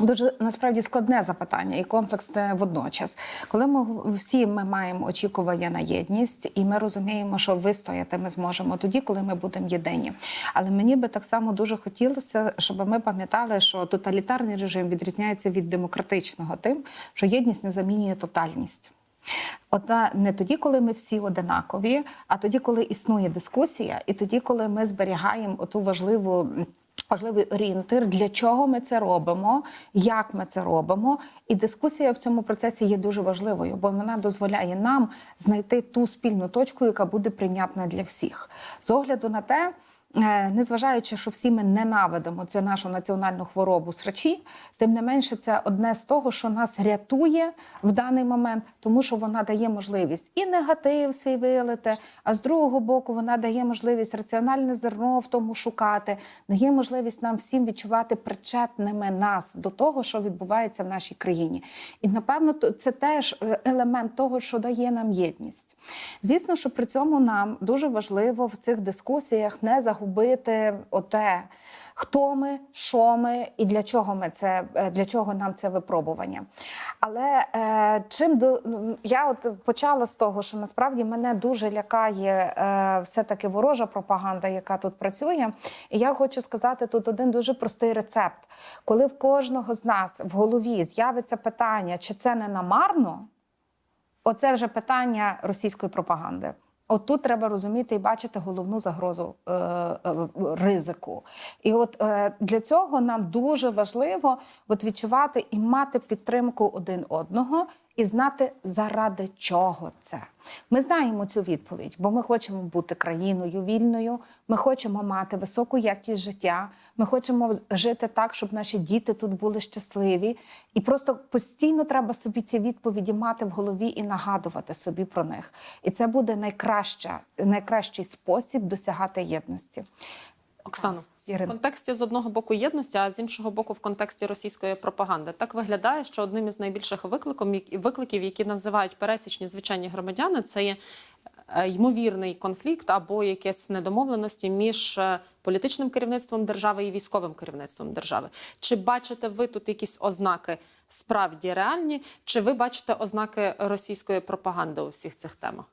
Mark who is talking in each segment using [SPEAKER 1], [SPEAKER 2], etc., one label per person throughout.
[SPEAKER 1] Дуже насправді складне запитання і комплексне водночас. Коли ми всі ми маємо очікування на єдність, і ми розуміємо, що вистояти ми зможемо тоді, коли ми будемо єдині. Але мені би так само дуже хотілося, щоб ми пам'ятали, що тоталітарний режим відрізняється від демократичного тим, що єдність не замінює тотальність. Одна не тоді, коли ми всі одинакові, а тоді, коли існує дискусія, і тоді, коли ми зберігаємо оту важливу. Важливий орієнтир, для чого ми це робимо, як ми це робимо. І дискусія в цьому процесі є дуже важливою, бо вона дозволяє нам знайти ту спільну точку, яка буде прийнятна для всіх. З огляду на те, незважаючи, що всі ми ненавидимо цю нашу національну хворобу срачі, тим не менше, це одне з того, що нас рятує в даний момент, тому що вона дає можливість і негатив свій вилити, а з другого боку, вона дає можливість раціональне зерно в тому шукати, дає можливість нам всім відчувати причетними нас до того, що відбувається в нашій країні. І напевно, це теж е, елемент того, що дає нам єдність. Звісно, що при цьому нам дуже важливо в цих дискусіях не загубити оте. Хто ми, що ми і для чого ми це е, для чого нам це випробування? Але е, чим до ну, я от почала з того, що насправді мене дуже лякає е, все-таки ворожа пропаганда, яка тут працює. І я хочу сказати тут один дуже простий рецепт. Коли в кожного з нас в голові з'явиться питання, чи це не намарно, оце вже питання російської пропаганди. От тут треба розуміти і бачити головну загрозу е, е, ризику. І от е, для цього нам дуже важливо от відчувати і мати підтримку один одного, і знати, заради чого це. Ми знаємо цю відповідь, бо ми хочемо бути країною вільною, ми хочемо мати високу якість життя, ми хочемо жити так, щоб наші діти тут були щасливі. І просто постійно треба собі ці відповіді мати в голові і нагадувати собі про них. І це буде найкраща, найкращий спосіб досягати єдності.
[SPEAKER 2] Оксано, в контексті з одного боку єдності, а з іншого боку, в контексті російської пропаганди, так виглядає, що одним із найбільших викликів, які називають пересічні звичайні громадяни, це є е, ймовірний конфлікт або якісь недомовленості між е, політичним керівництвом держави і військовим керівництвом держави. Чи бачите ви тут якісь ознаки справді реальні, чи ви бачите ознаки російської пропаганди у всіх цих темах?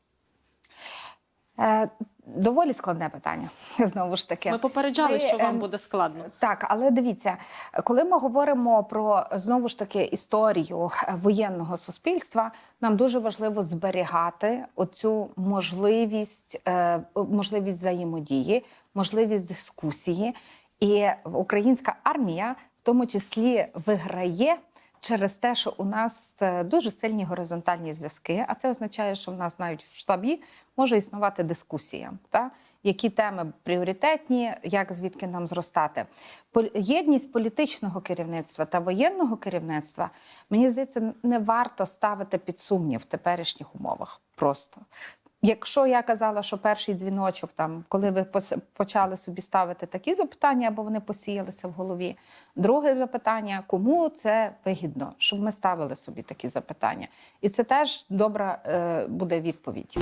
[SPEAKER 1] Е, доволі складне питання. Знову ж таки,
[SPEAKER 2] Ми попереджали,
[SPEAKER 1] Ми,
[SPEAKER 2] що вам
[SPEAKER 1] ем,
[SPEAKER 2] буде складно.
[SPEAKER 1] Так, але дивіться, коли ми говоримо про знову ж таки історію воєнного суспільства, нам дуже важливо зберігати оцю можливість, е, можливість взаємодії, можливість дискусії. І українська армія в тому числі виграє. Через те, що у нас е, дуже сильні горизонтальні зв'язки, а це означає, що в нас навіть в штабі може існувати дискусія, та які теми пріоритетні, як звідки нам зростати. Єдність політичного керівництва та воєнного керівництва мені здається, не варто ставити під сумнів в теперішніх умовах. Просто Якщо я казала, що перший дзвіночок, там, коли ви почали собі ставити такі запитання, або вони посіялися в голові. Друге запитання, кому це вигідно, щоб ми ставили собі такі запитання. І це теж добра е, буде відповідь.